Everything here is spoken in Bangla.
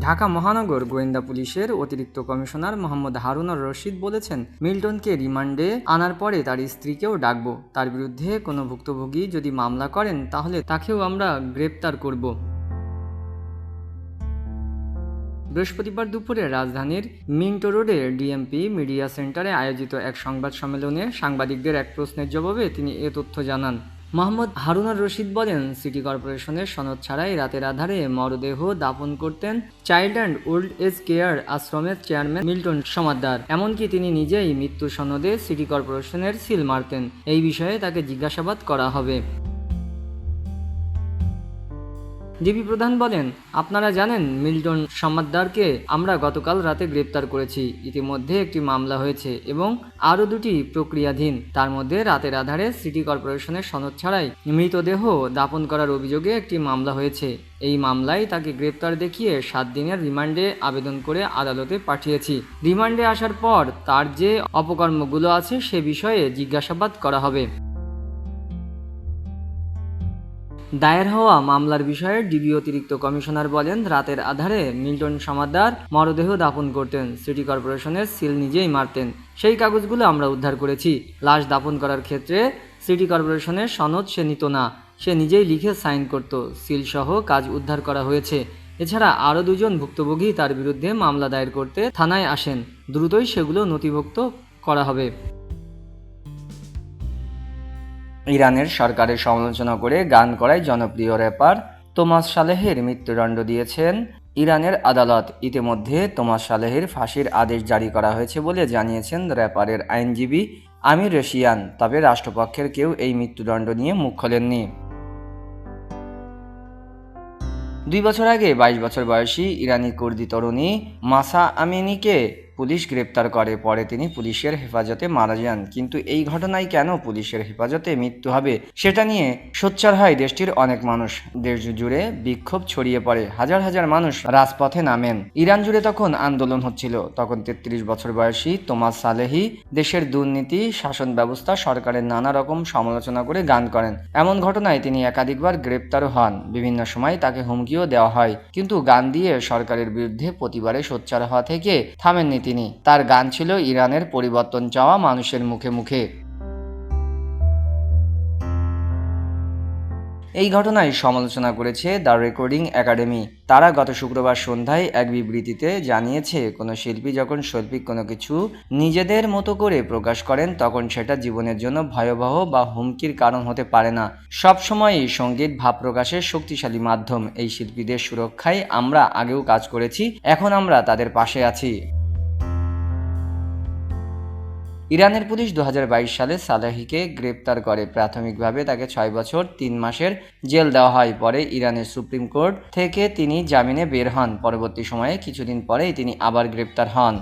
ঢাকা মহানগর গোয়েন্দা পুলিশের অতিরিক্ত কমিশনার মোহাম্মদ হারুনার রশিদ বলেছেন, মিল্টনকে রিমান্ডে আনার পরে তার স্ত্রীকেও ডাকবো। তার বিরুদ্ধে কোনো ভুক্তভোগী যদি মামলা করেন, তাহলে তাকেও আমরা গ্রেপ্তার করব। বৃহস্পতিবার দুপুরে রাজধানীর মিন্টো রোডে ডিএমপি মিডিয়া সেন্টারে আয়োজিত এক সংবাদ সম্মেলনে সাংবাদিকদের এক প্রশ্নের জবাবে তিনি এ তথ্য জানান। মোহাম্মদ হারুনার রশিদ বলেন, সিটি কর্পোরেশনের সনদ ছাড়াই রাতের আধারে মরদেহ দাপন করতেন child and old age care আশ্রমের চেয়ারম্যান মিল্টন সমাদ্দার। এমনকি তিনি নিজেই মৃত্যু সনদে সিটি কর্পোরেশনের সিল মারতেন। এই বিষয়ে তাকে জিজ্ঞাসাবাদ করা হবে। ডিবি প্রধান বলেন, আপনারা জানেন, মিল্টন সমাদ্দারকে আমরা গতকাল রাতে গ্রেপ্তার করেছি। ইতিমধ্যে একটি মামলা হয়েছে এবং আরও দুটি প্রক্রিয়াধীন। তার মধ্যে রাতের আধারে সিটি কর্পোরেশনের সনদ ছাড়াই মৃতদেহ দাপন করার অভিযোগে একটি মামলা হয়েছে। এই মামলায় তাকে গ্রেপ্তার দেখিয়ে সাত দিনের রিমান্ডে আবেদন করে আদালতে পাঠিয়েছি। রিমান্ডে আসার পর তার যে অপকর্মগুলো আছে সে বিষয়ে জিজ্ঞাসাবাদ করা হবে। দায়ের হওয়া মামলার বিষয়ে ডিবি অতিরিক্ত কমিশনার বলেন, রাতের আধারে মিল্টন সমাদ্দার মরদেহ দাপন করতেন, সিটি কর্পোরেশনের সিল নিজেই মারতেন। সেই কাগজগুলো আমরা উদ্ধার করেছি। লাশ দাপন করার ক্ষেত্রে সিটি কর্পোরেশনের সনদ সে নিত না। সে নিজেই লিখে সাইন করত। সিল সহ কাজ উদ্ধার করা হয়েছে। এছাড়া আরও দুজন ভুক্তভোগী তার বিরুদ্ধে মামলা দায়ের করতে থানায় আসেন। দ্রুতই সেগুলো নথিভুক্ত করা হবে। ইরানের সরকারের সমালোচনা করে গান করায় জনপ্রিয় র্যাপার তোমাস সালেহের মৃত্যুদণ্ড দিয়েছেন। ইরানের আদালত ইতিমধ্যে তোমাস সালেহের ফাঁসির আদেশ জারি করা হয়েছে বলে জানিয়েছেন র্যাপারের আইনজীবী আমির রশিয়ান। তবে রাষ্ট্রপক্ষের কেউ এই মৃত্যুদণ্ড নিয়ে মুখ খোলেননি। দুই বছর আগে, বাইশ বছর বয়সী ইরানি কুর্দি তরুণী মাসা আমিনিকে পুলিশ গ্রেপ্তার করে, পরে তিনি পুলিশের হেফাজতে মারা যান। কিন্তু এই ঘটনায় কেন পুলিশের হেফাজতে মৃত্যু হবে, সেটা নিয়ে সোচ্চার হয় দেশটির অনেক মানুষ। দেশ জুড়ে বিক্ষোভ ছড়িয়ে পড়ে, হাজার হাজার মানুষ রাজপথে নামেন। ইরান জুড়ে তখন আন্দোলন হচ্ছিল। তখন তেত্রিশ বছর বয়সী তোমাস সালেহি দেশের দুর্নীতি, শাসন ব্যবস্থা, সরকারের নানা রকম সমালোচনা করে গান করেন। এমন ঘটনায় তিনি একাধিকবার গ্রেপ্তারও হন। বিভিন্ন সময় তাকে হুমকিও দেওয়া হয়। কিন্তু গান দিয়ে সরকারের বিরুদ্ধে প্রতিবারে সোচ্চার হওয়া থেকে থামেননি তিনি। তার গান ছিল ইরানের পরিবর্তন চাওয়া মানুষের মুখে মুখে। এই ঘটনায় সমালোচনা করেছে দ্য রেকর্ডিং একাডেমি। তারা গত শুক্রবার সন্ধ্যায় এক বিবৃতিতে জানিয়েছে, কোনো শিল্পী যখন শৈল্পিক কোনো কিছু নিজেদের মতো করে প্রকাশ করেন, তখন সেটা জীবনের জন্য ভয়াবহ বা হুমকির কারণ হতে পারে না। সবসময়ই সংগীত ভাব প্রকাশের শক্তিশালী মাধ্যম। এই শিল্পীদের সুরক্ষায় আমরা আগেও কাজ করেছি, এখন আমরা তাদের পাশে আছি। ইরানের পুলিশ দু হাজার বাইশ সালে সালাহিকে গ্রেপ্তার করে। প্রাথমিকভাবে তাকে ছয় বছর, তিন মাসের জেল দেওয়া হয়। পরে ইরানের সুপ্রিম কোর্ট থেকে তিনি জামিনে বের হন। পরবর্তী সময়ে কিছুদিন পরেই তিনি আবার গ্রেপ্তার হন।